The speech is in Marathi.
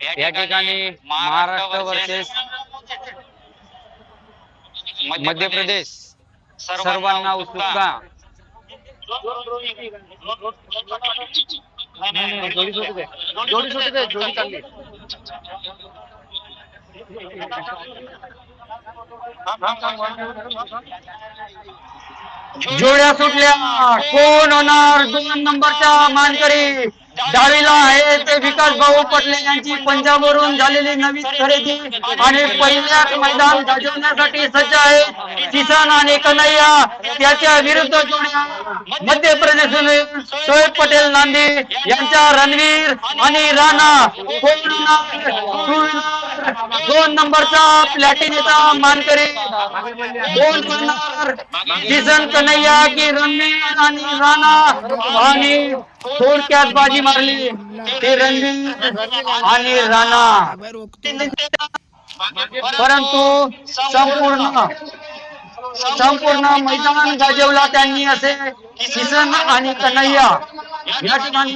या ठिकाणी महाराष्ट्र वर्सेस मध्य प्रदेश सर्वांना उत्सुकता. जोड्या सुटल्या. कोण होणार? दोन नंबरच्या मानकरी. डाळीला आहे ते विकास भाऊ पटले यांची पंजाबवरून झालेली नवीन खरेदी. आणि पहिल्याच मैदान गाजवण्यासाठी सज्ज आहे किसान आणि कन्हैया. त्याच्या विरुद्ध जोड्या. मध्य प्रदेश शोएब पटेल नांदी यांच्या रणवीर आणि राणा. कोण होणार? दोन नंबरचा प्लॅटिनीचा मानकरी दोन करणार किसन कन्हैया की रणवीर आणि राणा. आणि थोडक्यात बाजी मारली ते रणवीर आणि राणा. परंतु संपूर्ण संपूर्ण मैदान गाजवला त्यांनी असे किसन आणि कन्हैया या ठिकाणी